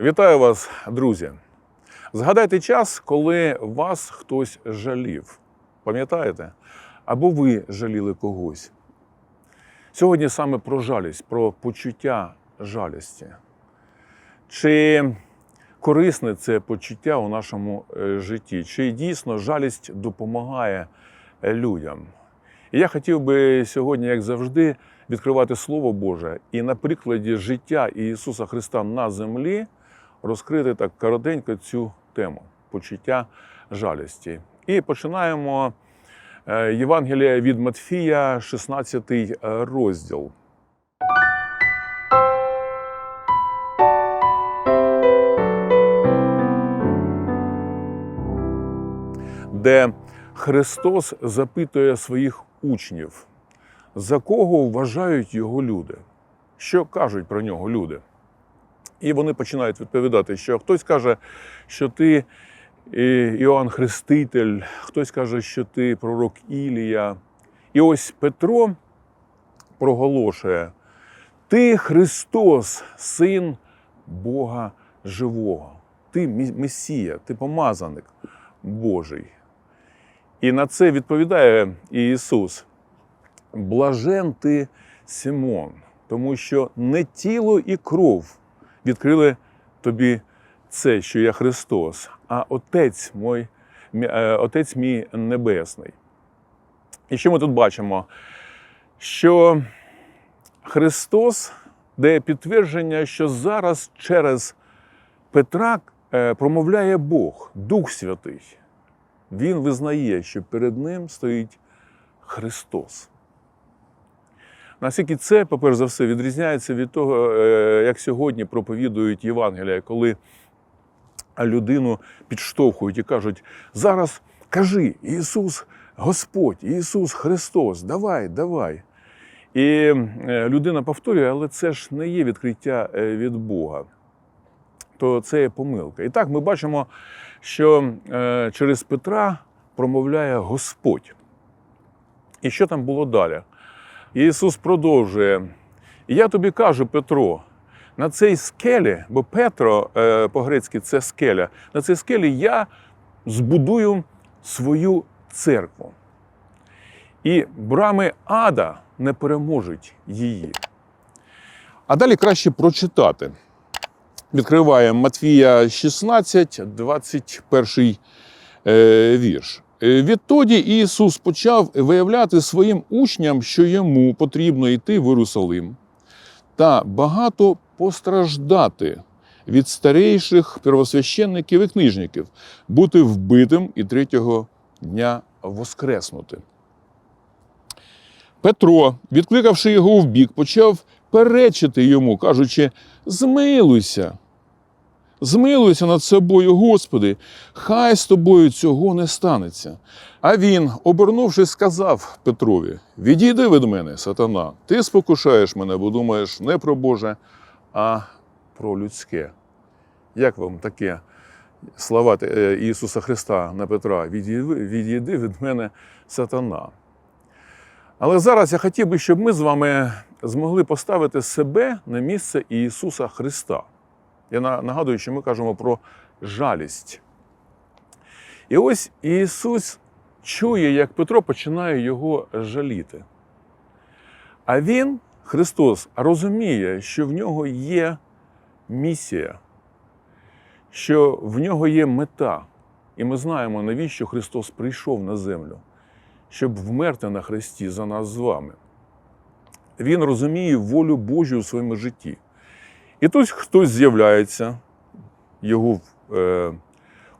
Вітаю вас, друзі. Згадайте час, коли вас хтось жалів. Пам'ятаєте? Або ви жаліли когось. Сьогодні саме про жалість, про почуття жалісті. Чи корисне це почуття у нашому е, житті? Чи дійсно жалість допомагає е, людям? І я хотів би сьогодні, як завжди, відкривати Слово Боже і на прикладі життя Ісуса Христа на землі розкрити так коротенько цю тему почуття жалісті. І починаємо е, Євангелія від Матфія, 16 розділ. Де Христос запитує своїх учнів, за кого вважають його люди, що кажуть про нього люди. І вони починають відповідати, що хтось каже, що ти е, Іоанн Хреститель, хтось каже, що ти пророк Ілія. І ось Петро проголошує: Ти Христос, син Бога живого, ти Месія, ти помазаник Божий. І на це відповідає Ісус: Блажен ти Симон, тому що не тіло і кров відкрили тобі це, що я Христос, а Отець мой, мі- е, Отець мій Небесний. І що ми тут бачимо? Що Христос дає підтвердження, що зараз через Петра е, промовляє Бог, Дух Святий. Він визнає, що перед ним стоїть Христос. Наскільки це, по-перше за все, відрізняється від того, е, як сьогодні проповідують Євангелія, коли людину підштовхують і кажуть: зараз кажи, Ісус Господь, Ісус Христос, давай, давай. І е, людина повторює, але це ж не є відкриття е, від Бога. То це є помилка. І так ми бачимо, що через Петра промовляє Господь. І що там було далі? І Ісус продовжує. Я тобі кажу, Петро, на цій скелі, бо Петро е, по-грецьки це скеля, на цій скелі я збудую свою церкву. І брами ада не переможуть її. А далі краще прочитати. Відкриваємо Матвія 16, 21 е, вірш. Е, Відтоді Ісус почав виявляти своїм учням, що йому потрібно йти в Єрусалим та багато постраждати від старейших первосвященників і книжників, бути вбитим і третього дня воскреснути. Петро, відкликавши його вбік, почав перечити йому, кажучи: Змилуйся, змилуйся над собою, Господи, хай з тобою цього не станеться. А він, обернувшись, сказав Петрові: Відійди від мене, сатана, ти спокушаєш мене, бо думаєш не про Боже, а про людське. Як вам таке слова е, Ісуса Христа на Петра? Відійди, відійди від мене, сатана. Але зараз я хотів би, щоб ми з вами змогли поставити себе на місце Ісуса Христа. Я нагадую, що ми кажемо про жалість. І ось Ісус чує, як Петро починає його жаліти. А Він, Христос, розуміє, що в нього є місія, що в нього є мета. І ми знаємо, навіщо Христос прийшов на землю, щоб вмерти на Христі за нас з вами. Він розуміє волю Божу у своєму житті. І тут хтось з'являється, його е,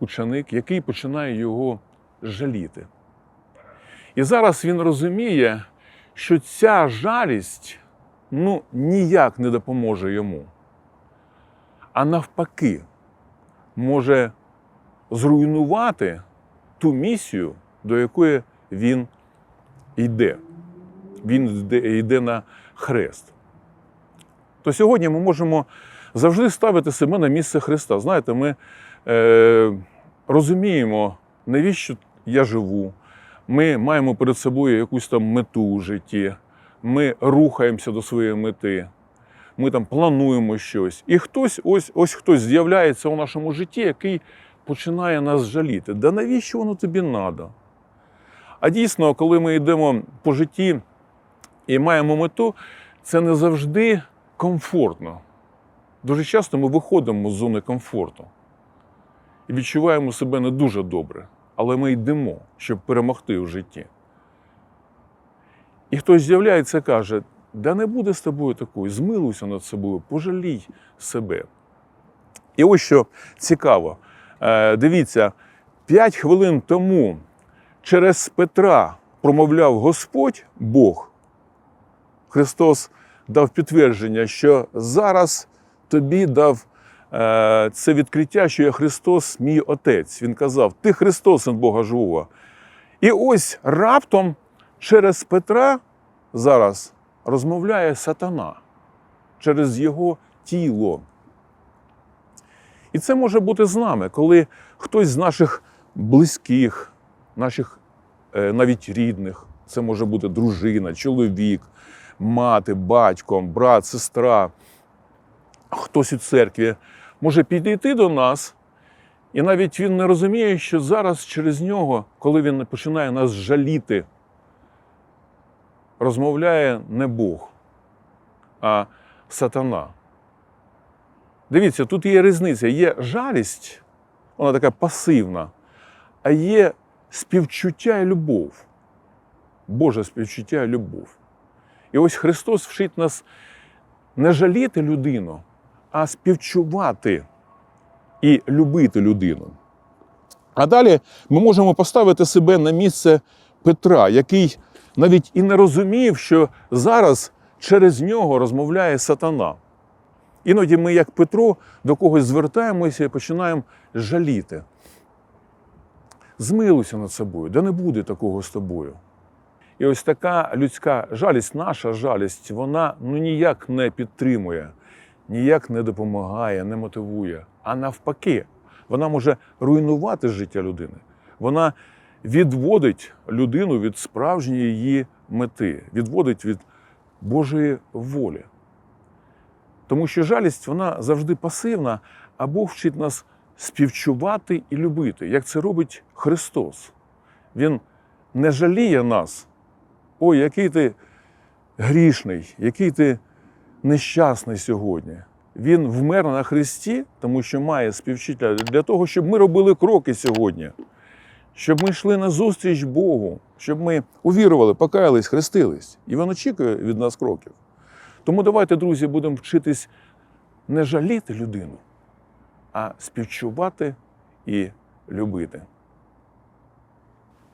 ученик, який починає його жаліти. І зараз він розуміє, що ця жалість ну, ніяк не допоможе йому, а навпаки, може зруйнувати ту місію, до якої він йде. Він йде, на хрест. То сьогодні ми можемо завжди ставити себе на місце Христа. Знаєте, ми е, розуміємо, навіщо я живу. Ми маємо перед собою якусь там мету у житті. Ми рухаємося до своєї мети. ми там плануємо щось. І хтось, ось, ось хтось з'являється у нашому житті, який починає нас жаліти. Да навіщо воно тобі треба? А дійсно, коли ми йдемо по житті і маємо мету, це не завжди комфортно. Дуже часто ми виходимо з зони комфорту і відчуваємо себе не дуже добре, але ми йдемо, щоб перемогти в житті. І хтось з'являється і каже: да не буде з тобою такою, змилуйся над собою, пожалій себе. І ось що цікаво, Е, дивіться, п'ять хвилин тому через Петра промовляв Господь Бог. Христос дав підтвердження, що зараз тобі дав е, це відкриття, що я Христос, мій Отець. Він казав: Ти Христос, син Бога живого. І ось раптом через Петра зараз розмовляє сатана через його тіло. І це може бути з нами, коли хтось з наших близьких, наших е, навіть рідних, це може бути дружина, чоловік, мати, батько, брат, сестра, хтось у церкві, може підійти до нас, і навіть він не розуміє, що зараз через нього, коли він починає нас жаліти, розмовляє не Бог, а сатана. Дивіться, тут є різниця. Є жалість, вона така пасивна, а є співчуття і любов. Боже співчуття і любов. І ось Христос вчить нас не жаліти людину, а співчувати і любити людину. А далі ми можемо поставити себе на місце Петра, який навіть і не розумів, що зараз через нього розмовляє сатана. Іноді ми, як Петро, до когось звертаємося і починаємо жаліти. Змилуйся над собою, да не буде такого з тобою. І ось така людська жалість, наша жалість, вона ну ніяк не підтримує, ніяк не допомагає, не мотивує. А навпаки, вона може руйнувати життя людини. Вона відводить людину від справжньої її мети, відводить від Божої волі. Тому що жалість вона завжди пасивна, а Бог вчить нас співчувати і любити, як це робить Христос. Він не жаліє нас. Ой, який ти грішний, який ти нещасний сьогодні. Він вмер на Христі, тому що має співчуття для того, щоб ми робили кроки сьогодні, щоб ми йшли на зустріч Богу, щоб ми увірували, покаялись, хрестились. І він очікує від нас кроків. Тому давайте, друзі, будемо вчитись не жаліти людину, а співчувати і любити.